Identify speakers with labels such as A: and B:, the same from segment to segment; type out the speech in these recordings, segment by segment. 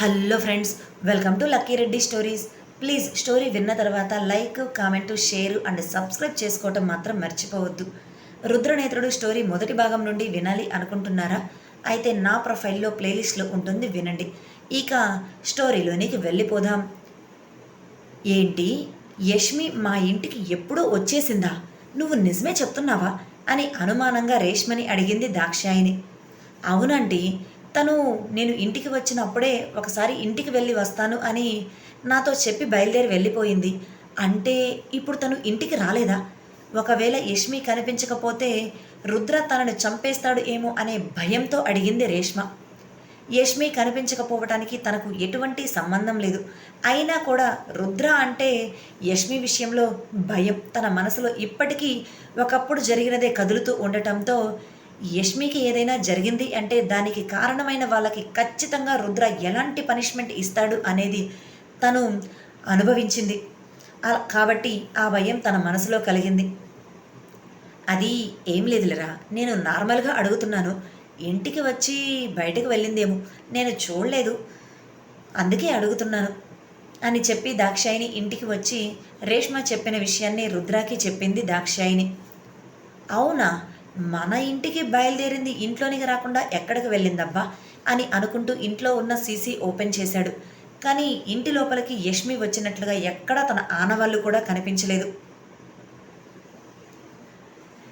A: Hello friends welcome to Lucky Reddy stories. Please story విన్న తర్వాత like comment share and subscribe చేసుకోవటం మాత్రం మర్చిపోవద్దు. రుద్రనేత్రుడు స్టోరీ మొదటి భాగం నుండి వినాలి అనుకుంటున్నారా? అయితే నా ప్రొఫైల్లో ప్లేలిస్ట్లో ఉంటుంది వినండి. ఇక స్టోరీలోనికి వెళ్ళిపోదాం. ఏంటి? యష్మి మా ఇంటికి ఎప్పుడూ వచ్చేసిందా? నువ్వు నిజమే చెప్తున్నావా? అని అనుమానంగా రేష్మని అడిగింది దాక్షాయిని. అవునండి తను నేను ఇంటికి వచ్చినప్పుడే ఒకసారి ఇంటికి వెళ్ళి వస్తాను అని నాతో చెప్పి బయలుదేరి వెళ్ళిపోయింది. అంటే ఇప్పుడు తను ఇంటికి రాలేదా? ఒకవేళ యష్మి కనిపించకపోతే రుద్ర తనను చంపేస్తాడు ఏమో అనే భయంతో అడిగింది రేష్మ. యష్మి కనిపించకపోవటానికి తనకు ఎటువంటి సంబంధం లేదు. అయినా కూడా రుద్ర అంటే యష్మి విషయంలో భయం తన మనసులో ఇప్పటికీ ఒకప్పుడు జరిగినదే కదులుతూ ఉండటంతో యష్మికి ఏదైనా జరిగింది అంటే దానికి కారణమైన వాళ్ళకి ఖచ్చితంగా రుద్ర ఎలాంటి పనిష్మెంట్ ఇస్తాడు అనేది తను అనుభవించింది. కాబట్టి ఆ భయం తన మనసులో కలిగింది. అది ఏం లేదులేరా నేను నార్మల్గా అడుగుతున్నాను. ఇంటికి వచ్చి బయటకు వెళ్ళిందేమో నేను చూడలేదు. అందుకే అడుగుతున్నాను అని చెప్పి దాక్షాయిని ఇంటికి వచ్చి రేష్మ చెప్పిన విషయాన్ని రుద్రాకి చెప్పింది దాక్షాయిని. అవునా? మన ఇంటికి బయలుదేరింది ఇంట్లోనికి రాకుండా ఎక్కడికి వెళ్ళిందబ్బా? అని అనుకుంటూ ఇంట్లో ఉన్న సీసీ ఓపెన్ చేశాడు. కానీ ఇంటి లోపలికి యష్మి వచ్చినట్లుగా ఎక్కడా తన ఆనవాళ్ళు కూడా కనిపించలేదు.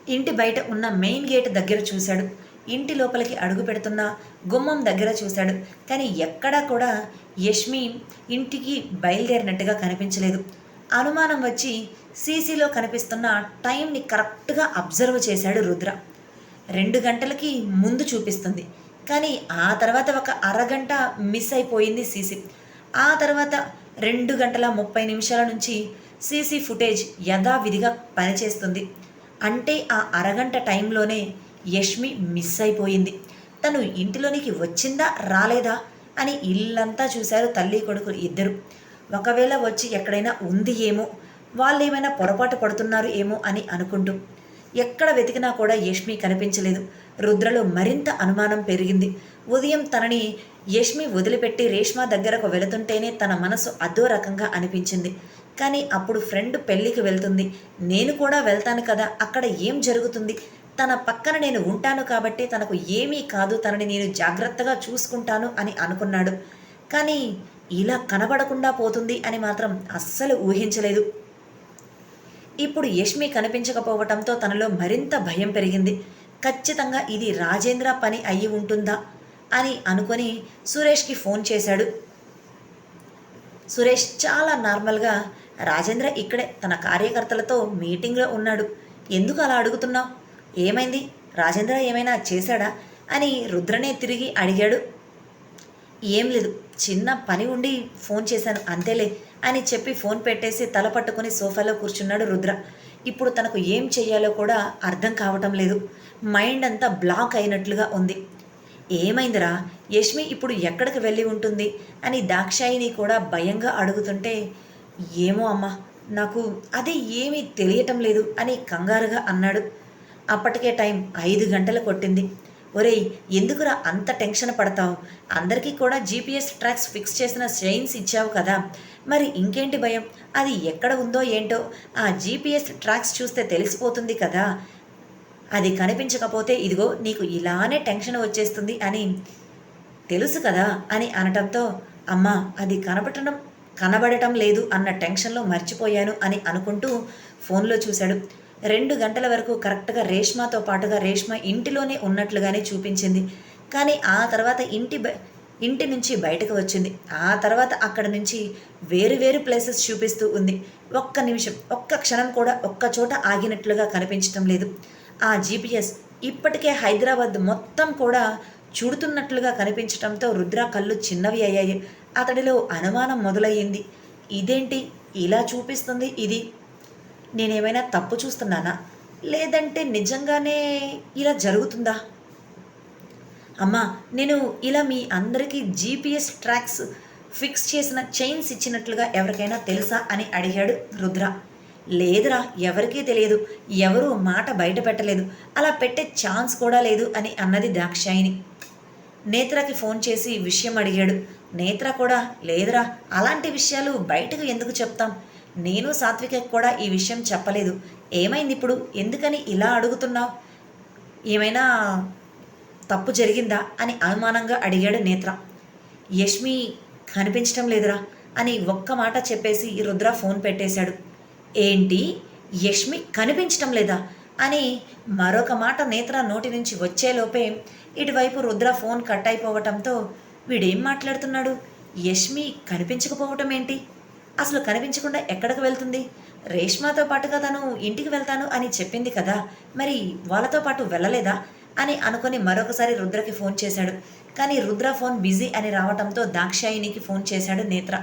A: ఇంటి బయట ఉన్న మెయిన్ గేట్ దగ్గర చూశాడు. ఇంటి లోపలికి అడుగు పెడుతున్న గుమ్మం దగ్గర చూశాడు. కానీ ఎక్కడా కూడా యష్మి ఇంటికి బయలుదేరినట్టుగా కనిపించలేదు. అనుమానం వచ్చి సీసీలో కనిపిస్తున్న టైంని కరెక్ట్గా అబ్జర్వ్ చేశాడు రుద్ర. రెండు గంటలకి ముందు చూపిస్తుంది. కానీ ఆ తర్వాత ఒక అరగంట మిస్ అయిపోయింది సీసీ. ఆ తర్వాత రెండు గంటల ముప్పై నిమిషాల నుంచి సీసీ ఫుటేజ్ యథావిధిగా పనిచేస్తుంది. అంటే ఆ అరగంట టైంలోనే యష్మి మిస్ అయిపోయింది. తను ఇంటిలోనికి వచ్చిందా రాలేదా అని ఇల్లంతా చూశారు తల్లి కొడుకు ఇద్దరు. ఒకవేళ వచ్చి ఎక్కడైనా ఉంది ఏమో వాళ్ళు ఏమైనా పొరపాటు పడుతున్నారు ఏమో అని అనుకుంటూ ఎక్కడ వెతికినా కూడా యష్మి కనిపించలేదు. రుద్రలో మరింత అనుమానం పెరిగింది. ఉదయం తనని యష్మి వదిలిపెట్టి రేష్మా దగ్గరకు వెళుతుంటేనే తన మనసు అదో రకంగా అనిపించింది. కానీ అప్పుడు ఫ్రెండ్ పెళ్ళికి వెళ్తుంది. నేను కూడా వెళ్తాను కదా అక్కడ ఏం జరుగుతుంది? తన పక్కన నేను ఉంటాను కాబట్టి తనకు ఏమీ కాదు తనని నేను జాగ్రత్తగా చూసుకుంటాను అని అనుకున్నాడు. కానీ ఇలా కనబడకుండా పోతుంది అని మాత్రం అస్సలు ఊహించలేదు. ఇప్పుడు యష్మి కనిపించకపోవటంతో తనలో మరింత భయం పెరిగింది. ఖచ్చితంగా ఇది రాజేంద్ర పని అయి ఉంటుందా అని అనుకొని సురేష్కి ఫోన్ చేశాడు. సురేష్ చాలా నార్మల్గా రాజేంద్ర ఇక్కడే తన కార్యకర్తలతో మీటింగ్లో ఉన్నాడు. ఎందుకు అలా అడుగుతున్నావు? ఏమైంది? రాజేంద్ర ఏమైనా చేశాడా? అని రుద్రనే తిరిగి అడిగాడు. ఏం లేదు. చిన్న పని ఉండి ఫోన్ చేశాను అంతేలే అని చెప్పి ఫోన్ పెట్టేసి తల పట్టుకుని సోఫాలో కూర్చున్నాడు రుద్ర. ఇప్పుడు తనకు ఏం చెయ్యాలో కూడా అర్థం కావటం లేదు. మైండ్ అంతా బ్లాక్ అయినట్లుగా ఉంది. ఏమైందిరా? యష్మి ఇప్పుడు ఎక్కడికి వెళ్ళి ఉంటుంది? అని దాక్షాయిని కూడా భయంగా అడుగుతుంటే ఏమో అమ్మా నాకు అది ఏమీ తెలియటం లేదు అని కంగారుగా అన్నాడు. అప్పటికే టైం ఐదు గంటలు కొట్టింది. ఒరేయ్ ఎందుకురా అంత టెన్షన్ పడతావు? అందరికీ కూడా జీపీఎస్ ట్రాక్స్ ఫిక్స్ చేసిన చైన్స్ ఇచ్చావు కదా. మరి ఇంకేంటి భయం? అది ఎక్కడ ఉందో ఏంటో ఆ జీపీఎస్ ట్రాక్స్ చూస్తే తెలిసిపోతుంది కదా. అది కనిపించకపోతే ఇదిగో నీకు ఇలానే టెన్షన్ వచ్చేస్తుంది అని. తెలుసు కదా అని అనటంతో అమ్మా అది కనబడటం కనబడటం లేదు అన్న టెన్షన్లో మర్చిపోయాను అని అనుకుంటూ ఫోన్లో చూశాడు. రెండు గంటల వరకు కరెక్ట్గా రేష్మాతో పాటుగా రేష్మ ఇంటిలోనే ఉన్నట్లుగానే చూపించింది. కానీ ఆ తర్వాత ఇంటి ఇంటి నుంచి బయటకు వచ్చింది. ఆ తర్వాత అక్కడ నుంచి వేరు వేరు ప్లేసెస్ చూపిస్తూ ఉంది. ఒక్క నిమిషం ఒక్క క్షణం కూడా ఒక్క చోట ఆగినట్లుగా కనిపించటం లేదు. ఆ జీపీఎస్ ఇప్పటికే హైదరాబాద్ మొత్తం కూడా చూడుతున్నట్లుగా కనిపించటంతో రుద్ర కళ్ళు చిన్నవి అయ్యాయి. అతడిలో అనుమానం మొదలయ్యింది. ఇదేంటి? ఇలా చూపిస్తుంది ఇది. నేనేమైనా తప్పు చూస్తున్నానా? లేదంటే నిజంగానే ఇలా జరుగుతుందా? అమ్మా నేను ఇలా మీ అందరికీ జీపీఎస్ ట్రాక్స్ ఫిక్స్ చేసిన చైన్స్ ఇచ్చినట్లుగా ఎవరికైనా తెలుసా అని అడిగాడు రుద్ర. లేదురా ఎవరికీ తెలియదు. ఎవరూ మాట బయట పెట్టలేదు. అలా పెట్టే ఛాన్స్ కూడా లేదు అని అన్నది దాక్షాయిని నేత్రకి ఫోన్ చేసి విషయం అడిగాడు. నేత్ర కూడా లేదురా అలాంటి విషయాలు బయటకు ఎందుకు చెప్తాం? నేను సాత్వికకి కూడా ఈ విషయం చెప్పలేదు. ఏమైంది ఇప్పుడు? ఎందుకని ఇలా అడుగుతున్నావు? ఏమైనా తప్పు జరిగిందా? అని అనుమానంగా అడిగాడు నేత్ర. యష్మి కనిపించటం లేదురా అని ఒక్క మాట చెప్పేసి రుద్ర ఫోన్ పెట్టేశాడు. ఏంటి? యష్మి కనిపించటం లేదా? అని మరొక మాట నేత్ర నోటి నుంచి వచ్చేలోపే ఇటువైపు రుద్ర ఫోన్ కట్ అయిపోవటంతో వీడేం మాట్లాడుతున్నాడు? యష్మి కనిపించకపోవటం ఏంటి? అసలు కనిపించకుండా ఎక్కడికి వెళ్తుంది? రేష్మాతో పాటుగా తను ఇంటికి వెళ్తాను అని చెప్పింది కదా మరి వాళ్ళతో పాటు వెళ్ళలేదా? అని అనుకొని మరొకసారి రుద్రకి ఫోన్ చేశాడు. కానీ రుద్ర ఫోన్ బిజీ అని రావటంతో దాక్షాయినికి ఫోన్ చేశాడు నేత్ర.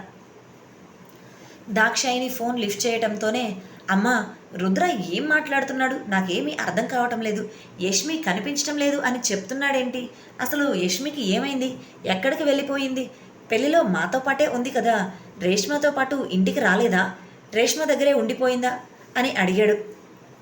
A: దాక్షాయిని ఫోన్ లిఫ్ట్ చేయటంతోనే అమ్మా రుద్ర ఏం మాట్లాడుతున్నాడు? నాకేమీ అర్థం కావటం లేదు. యష్మి కనిపించటం లేదు అని చెప్తున్నాడేంటి? అసలు యష్మికి ఏమైంది? ఎక్కడికి వెళ్ళిపోయింది? పెళ్ళిలో మాతో పాటే ఉంది కదా. రేష్మతో పాటు ఇంటికి రాలేదా? రేష్మ దగ్గరే ఉండిపోయిందా? అని అడిగాడు.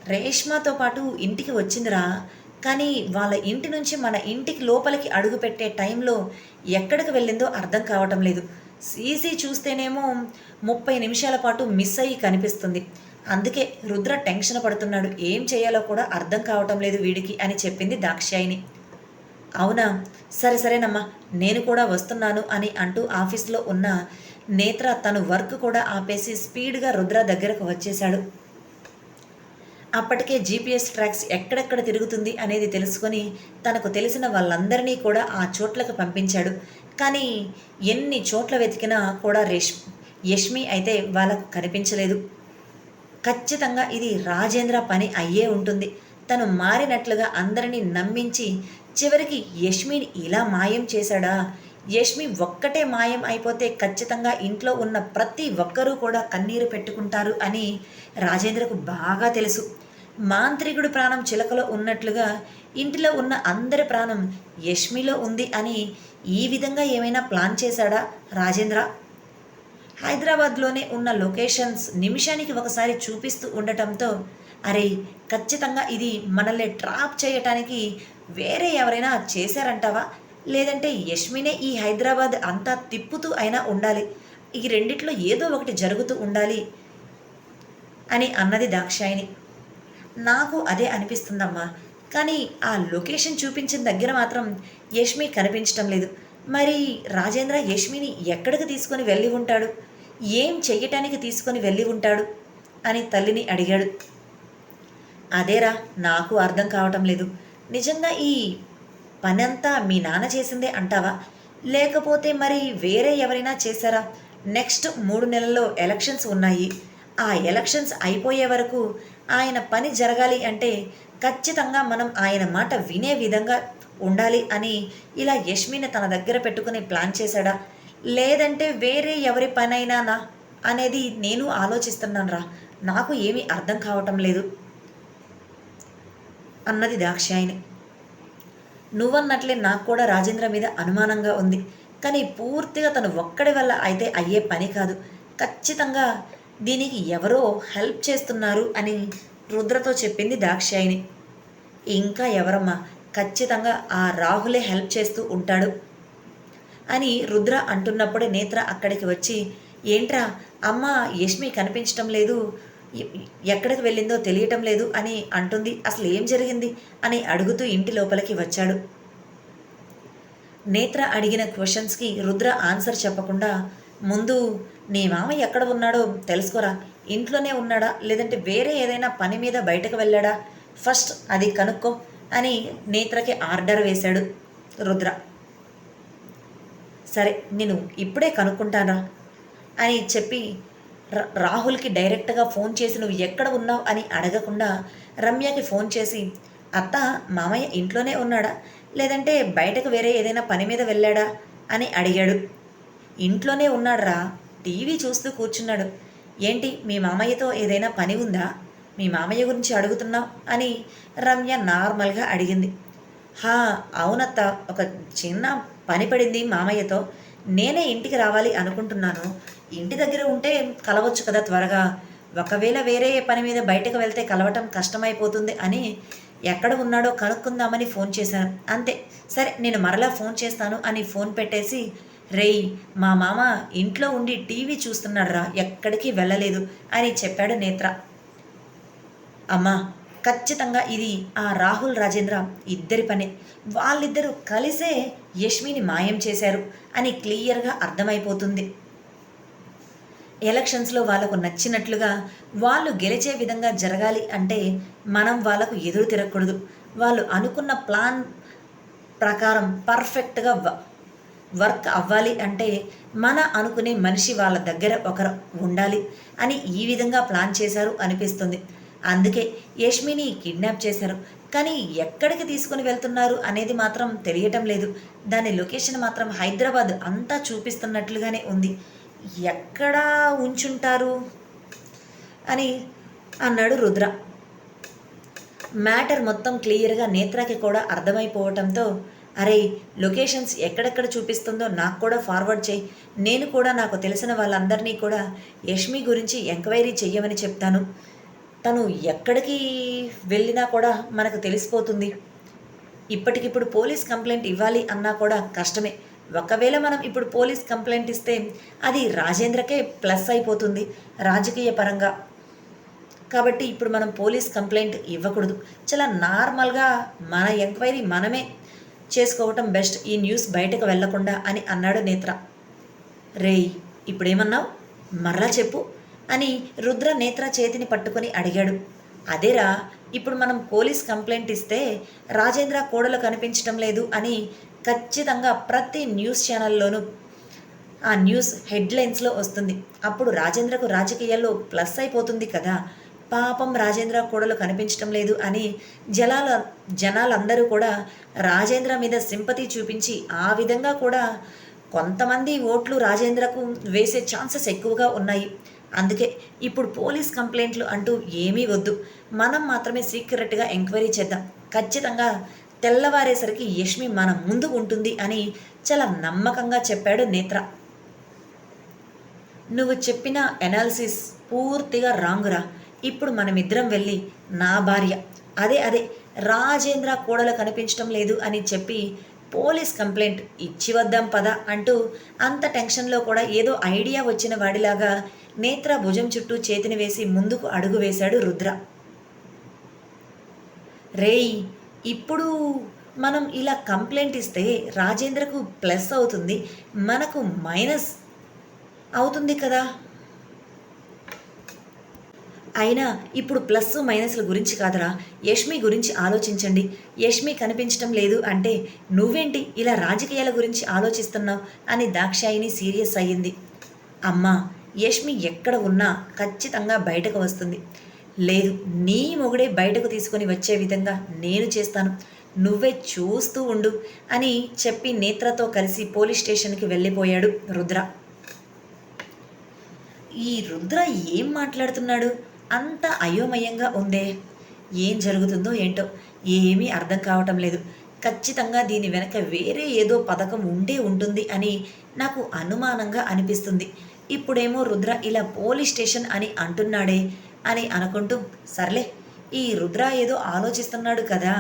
A: రేష్మతో పాటు ఇంటికి వచ్చిందిరా. కానీ వాళ్ళ ఇంటి నుంచి మన ఇంటికి లోపలికి అడుగు పెట్టే టైంలో ఎక్కడికి వెళ్ళిందో అర్థం కావటం లేదు. సీసీ చూస్తేనేమో ముప్పై నిమిషాల పాటు మిస్ అయ్యి కనిపిస్తుంది. అందుకే రుద్ర టెన్షన్ పడుతున్నాడు. ఏం చేయాలో కూడా అర్థం కావటం లేదు వీడికి అని చెప్పింది దాక్షాయిని అవునా? సరే సరేనమ్మా. నేను కూడా వస్తున్నాను అని అంటూ ఆఫీస్లో ఉన్న నేత్ర తను వర్క్ కూడా ఆపేసి స్పీడ్గా రుద్ర దగ్గరకు వచ్చేశాడు. అప్పటికే జీపీఎస్ ట్రాక్స్ ఎక్కడెక్కడ తిరుగుతుంది అనేది తెలుసుకొని తనకు తెలిసిన వాళ్ళందరినీ కూడా ఆ చోట్లకు పంపించాడు. కానీ ఎన్ని చోట్ల వెతికినా కూడా రేష్ యష్మి అయితే వాళ్ళకు కనిపించలేదు. ఖచ్చితంగా ఇది రాజేంద్ర పని అయ్యే ఉంటుంది. తను మారినట్లుగా అందరినీ నమ్మించి చివరికి యష్మిని ఇలా మాయం చేశాడా? యష్మి ఒక్కటే మాయం అయిపోతే ఖచ్చితంగా ఇంట్లో ఉన్న ప్రతి ఒక్కరూ కూడా కన్నీరు పెట్టుకుంటారు అని రాజేంద్రకు బాగా తెలుసు. మాంత్రికుడు ప్రాణం చిలకలో ఉన్నట్లుగా ఇంటిలో ఉన్న అందరి ప్రాణం యష్మిలో ఉంది అని ఈ విధంగా ఏమైనా ప్లాన్ చేశాడా రాజేంద్ర? హైదరాబాద్లోనే ఉన్న లొకేషన్స్ నిమిషానికి ఒకసారి చూపిస్తూ ఉండటంతో అరే ఖచ్చితంగా ఇది మనల్ని ట్రాప్ చేయటానికి వేరే ఎవరైనా చేశారంటావా? లేదంటే యష్మినే ఈ హైదరాబాద్ అంతా తిప్పుతూ అయినా ఉండాలి. ఈ రెండిట్లో ఏదో ఒకటి జరుగుతూ ఉండాలి అని అన్నది దాక్షాయిని నాకు అదే అనిపిస్తుందమ్మా. కానీ ఆ లొకేషన్ చూపించిన దగ్గర మాత్రం యష్మి కనిపించటం లేదు. మరి రాజేంద్ర యష్మిని ఎక్కడికి తీసుకొని వెళ్ళి ఉంటాడు? ఏం చెయ్యటానికి తీసుకొని వెళ్ళి ఉంటాడు? అని తల్లిని అడిగాడు. అదేరా నాకు అర్థం కావటం లేదు. నిజంగా ఈ పనంతా మీ నాన్న చేసిందే అంటావా? లేకపోతే మరి వేరే ఎవరైనా చేశారా? నెక్స్ట్ మూడు నెలల్లో ఎలక్షన్స్ ఉన్నాయి. ఆ ఎలక్షన్స్ అయిపోయే వరకు ఆయన పని జరగాలి అంటే ఖచ్చితంగా మనం ఆయన మాట వినే విధంగా ఉండాలి అని ఇలా యష్మిని తన దగ్గర పెట్టుకుని ప్లాన్ చేశాడా? లేదంటే వేరే ఎవరి పనైనానా? అనేది నేను ఆలోచిస్తున్నాను రా నాకు ఏమీ అర్థం కావటం లేదు. అన్నది దాక్షాయిని నువ్వన్నట్లే నాకు కూడా రాజేంద్ర మీద అనుమానంగా ఉంది. కానీ పూర్తిగా తను ఒక్కడి వల్ల అయితే అయ్యే పని కాదు. ఖచ్చితంగా దీనికి ఎవరో హెల్ప్ చేస్తున్నారు అని రుద్రతో చెప్పింది దాక్షాయిని ఇంకా ఎవరమ్మా? ఖచ్చితంగా ఆ రాహులే హెల్ప్ చేస్తూ ఉంటాడు అని రుద్ర అంటున్నప్పుడే నేత్ర అక్కడికి వచ్చి ఏంట్రా? అమ్మ యష్మి కనిపించటం లేదు. ఎక్కడికి వెళ్ళిందో తెలియటం లేదు అని అంటుంది. అసలు ఏం జరిగింది అని అడుగుతూ ఇంటి లోపలికి వచ్చాడు. నేత్ర అడిగిన క్వశ్చన్స్కి రుద్ర ఆన్సర్ చెప్పకుండా ముందు నీ మామ ఎక్కడ ఉన్నాడో తెలుసుకోరా? ఇంట్లోనే ఉన్నాడా? లేదంటే వేరే ఏదైనా పని మీద బయటకు వెళ్ళాడా? ఫస్ట్ అది కనుక్కో అని నేత్రకి ఆర్డర్ వేశాడు రుద్ర. సరే నేను ఇప్పుడే కనుక్కుంటానా అని చెప్పి రాహుల్కి డైరెక్ట్గా ఫోన్ చేసి నువ్వు ఎక్కడ ఉన్నావు అని అడగకుండా రమ్యకి ఫోన్ చేసి అత్త మామయ్య ఇంట్లోనే ఉన్నాడా? లేదంటే బయటకు వేరే ఏదైనా పని మీద వెళ్ళాడా? అని అడిగాడు. ఇంట్లోనే ఉన్నాడురా. టీవీ చూస్తూ కూర్చున్నాడు. ఏంటి మీ మామయ్యతో ఏదైనా పని ఉందా? మీ మామయ్య గురించి అడుగుతున్నావు? అని రమ్య నార్మల్గా అడిగింది. హా అవునత్త. ఒక చిన్న పని పడింది మామయ్యతో. నేనే ఇంటికి రావాలి అనుకుంటున్నాను. ఇంటి దగ్గర ఉంటే కలవచ్చు కదా త్వరగా. ఒకవేళ వేరే పని మీద బయటకు వెళ్తే కలవటం కష్టమైపోతుంది అని ఎక్కడ ఉన్నాడో కనుక్కుందామని ఫోన్ చేశాను. అంతే. సరే నేను మరలా ఫోన్ చేస్తాను అని ఫోన్ పెట్టేసి రేయ్ మా మామ ఇంట్లో ఉండి టీవీ చూస్తున్నాడురా ఎక్కడికి వెళ్ళలేదు అని చెప్పాడు నేత్ర. అమ్మా ఖచ్చితంగా ఇది ఆ రాహుల్ రాజేంద్ర. ఇద్దరి పని. వాళ్ళిద్దరూ కలిసే యష్మిని మాయం చేశారు అని క్లియర్గా అర్థమైపోతుంది. ఎలక్షన్స్లో వాళ్ళకు నచ్చినట్లుగా వాళ్ళు గెలిచే విధంగా జరగాలి అంటే మనం వాళ్ళకు ఎదురు తిరగకూడదు. వాళ్ళు అనుకున్న ప్లాన్ ప్రకారం పర్ఫెక్ట్గా వ- వర్క్ అవ్వాలి అంటే మన అనుకునే మనిషి వాళ్ళ దగ్గర ఒకరు ఉండాలి అని ఈ విధంగా ప్లాన్ చేశారు అనిపిస్తుంది. అందుకే యష్మిని కిడ్నాప్ చేశారు. కానీ ఎక్కడికి తీసుకుని వెళ్తున్నారు అనేది మాత్రం తెలియటం లేదు. దాని లొకేషన్ మాత్రం హైదరాబాద్ అంతా చూపిస్తున్నట్లుగానే ఉంది. ఎక్కడా ఉంచుంటారు? అని అన్నాడు రుద్ర. మ్యాటర్ మొత్తం క్లియర్గా నేత్రకి కూడా అర్థమైపోవటంతో అరే లొకేషన్స్ ఎక్కడెక్కడ చూపిస్తుందో నాకు కూడా ఫార్వర్డ్ చేయి. నేను కూడా నాకు తెలిసిన వాళ్ళందరినీ కూడా యష్మి గురించి ఎంక్వైరీ చెయ్యమని చెప్తాను. తను ఎక్కడికి వెళ్ళినా కూడా మనకు తెలిసిపోతుంది. ఇప్పటికిప్పుడు పోలీస్ కంప్లైంట్ ఇవ్వాలి అన్నా కూడా కష్టమే. ఒకవేళ మనం ఇప్పుడు పోలీస్ కంప్లైంట్ ఇస్తే అది రాజేంద్రకే ప్లస్ అయిపోతుంది రాజకీయ పరంగా. కాబట్టి ఇప్పుడు మనం పోలీస్ కంప్లైంట్ ఇవ్వకూడదు. చాలా నార్మల్గా మన ఎంక్వైరీ మనమే చేసుకోవటం బెస్ట్ ఈ న్యూస్ బయటకు వెళ్ళకుండా అని అన్నాడు నేత్ర. రేయ్ ఇప్పుడేమన్నావు? మరలా చెప్పు అని రుద్ర నేత్ర చేతిని పట్టుకొని అడిగాడు. అదేరా ఇప్పుడు మనం పోలీస్ కంప్లైంట్ ఇస్తే రాజేంద్ర కోడలు కనిపించటం లేదు అని ఖచ్చితంగా ప్రతి న్యూస్ ఛానల్లోనూ ఆ న్యూస్ హెడ్లైన్స్లో వస్తుంది. అప్పుడు రాజేంద్రకు రాజకీయాల్లో ప్లస్ అయిపోతుంది కదా. పాపం రాజేంద్ర కోడలు కనిపించడం లేదు అని జనాల జనాలందరూ కూడా రాజేంద్ర మీద సింపతి చూపించి ఆ విధంగా కూడా కొంతమంది ఓట్లు రాజేంద్రకు వేసే ఛాన్సెస్ ఎక్కువగా ఉన్నాయి. అందుకే ఇప్పుడు పోలీస్ కంప్లైంట్లు అంటూ ఏమీ వద్దు. మనం మాత్రమే సీక్రెట్గా ఎంక్వైరీ చేద్దాం. ఖచ్చితంగా తెల్లవారేసరికి యష్మి మన ముందు ఉంటుంది అని చాలా నమ్మకంగా చెప్పాడు నేత్ర. నువ్వు చెప్పిన ఎనాలిసిస్ పూర్తిగా రాంగురా. ఇప్పుడు మనమిద్దరం వెళ్ళి నా భార్య అదే అదే రాజేంద్ర కోడలు కనిపించడం లేదు అని చెప్పి పోలీస్ కంప్లైంట్ ఇచ్చి వద్దాం పద అంటూ అంత టెన్షన్లో కూడా ఏదో ఐడియా వచ్చిన వాడిలాగా నేత్ర భుజం చుట్టూ చేతిని వేసి ముందుకు అడుగు వేశాడు రుద్ర. రేయ్ ఇప్పుడు మనం ఇలా కంప్లైంట్ ఇస్తే రాజేంద్రకు ప్లస్ అవుతుంది మనకు మైనస్ అవుతుంది కదా? అయినా ఇప్పుడు ప్లస్ మైనస్ల గురించి కాదురా. యష్మి గురించి ఆలోచించండి. యష్మి కనిపించడం లేదు అంటే నువ్వేంటి ఇలా రాజకీయాల గురించి ఆలోచిస్తున్నావు అని దాక్షాయిని సీరియస్ అయ్యింది. అమ్మా యష్మి ఎక్కడ ఉన్నా ఖచ్చితంగా బయటకు వస్తుంది. లేదు నీ మొగుడే బయటకు తీసుకొని వచ్చే విధంగా నేను చేస్తాను. నువ్వే చూస్తూ ఉండు అని చెప్పి నేత్రతో కలిసి పోలీస్ స్టేషన్కి వెళ్ళిపోయాడు రుద్ర. ఈ రుద్ర ఏం మాట్లాడుతున్నాడు? అంత అయోమయంగా ఉందే. ఏం జరుగుతుందో ఏంటో ఏమీ అర్థం కావటం లేదు. ఖచ్చితంగా దీని వెనక వేరే ఏదో పథకం ఉండే ఉంటుంది అని నాకు అనుమానంగా అనిపిస్తుంది. ఇప్పుడేమో రుద్ర ఇలా పోలీస్ స్టేషన్ అని అంటున్నాడే. అని అనుకుంటూ సర్లే ఈ రుద్ర ఏదో ఆలోచిస్తున్నాడు కదా.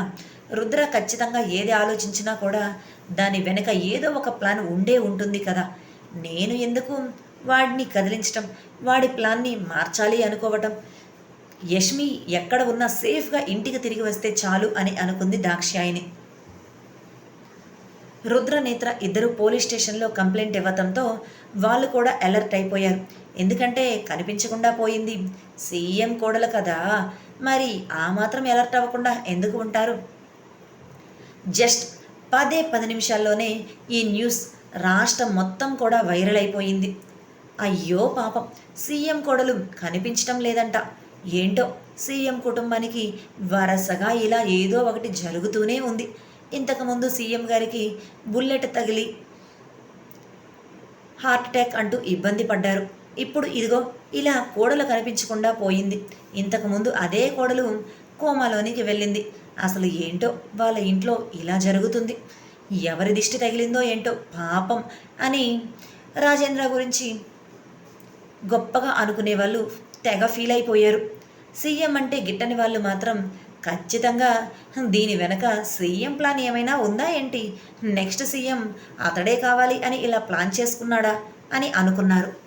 A: రుద్ర ఖచ్చితంగా ఏది ఆలోచించినా కూడా దాని వెనక ఏదో ఒక ప్లాన్ ఉండే ఉంటుంది కదా. నేను ఎందుకు వాడిని కదిలించటం వాడి ప్లాన్ని మార్చాలి అనుకోవటం? యష్మి ఎక్కడ ఉన్నా సేఫ్గా ఇంటికి తిరిగి వస్తే చాలు అని అనుకుంది దాక్షాయిని రుద్రనేత్ర ఇద్దరు పోలీస్ స్టేషన్లో కంప్లైంట్ ఇవ్వడంతో వాళ్ళు కూడా అలర్ట్ అయిపోయారు. ఎందుకంటే కనిపించకుండా పోయింది. సీఎం కోడలు కదా. మరి ఆ మాత్రం అలర్ట్ అవ్వకుండా ఎందుకు ఉంటారు? జస్ట్ పదే పది నిమిషాల్లోనే ఈ న్యూస్ రాష్ట్రం మొత్తం కూడా వైరల్ అయిపోయింది. అయ్యో పాపం సీఎం కోడలు కనిపించటం లేదంట. ఏంటో సీఎం కుటుంబానికి వరసగా ఇలా ఏదో ఒకటి జరుగుతూనే ఉంది. ఇంతకుముందు సీఎం గారికి బుల్లెట్ తగిలి హార్ట్ అటాక్ అంటూ ఇబ్బంది పడ్డారు. ఇప్పుడు ఇదిగో ఇలా కోడలు కనిపించకుండా పోయింది. ఇంతకుముందు అదే కోడలు కోమాలోనికి వెళ్ళింది. అసలు ఏంటో వాళ్ళ ఇంట్లో ఇలా జరుగుతుంది. ఎవరి దిష్టి తగిలిందో ఏంటో పాపం అని రాజేంద్ర గురించి గొప్పగా అనుకునే వాళ్ళు తెగ ఫీల్ అయిపోయారు. సీఎం అంటే గిట్టని వాళ్ళు మాత్రం ఖచ్చితంగా దీని వెనక సీఎం ప్లాన్ ఏమైనా ఉందా ఏంటి? నెక్స్ట్ సీఎం అతడే కావాలి అని ఇలా ప్లాన్ చేసుకున్నాడా అని అనుకున్నారు.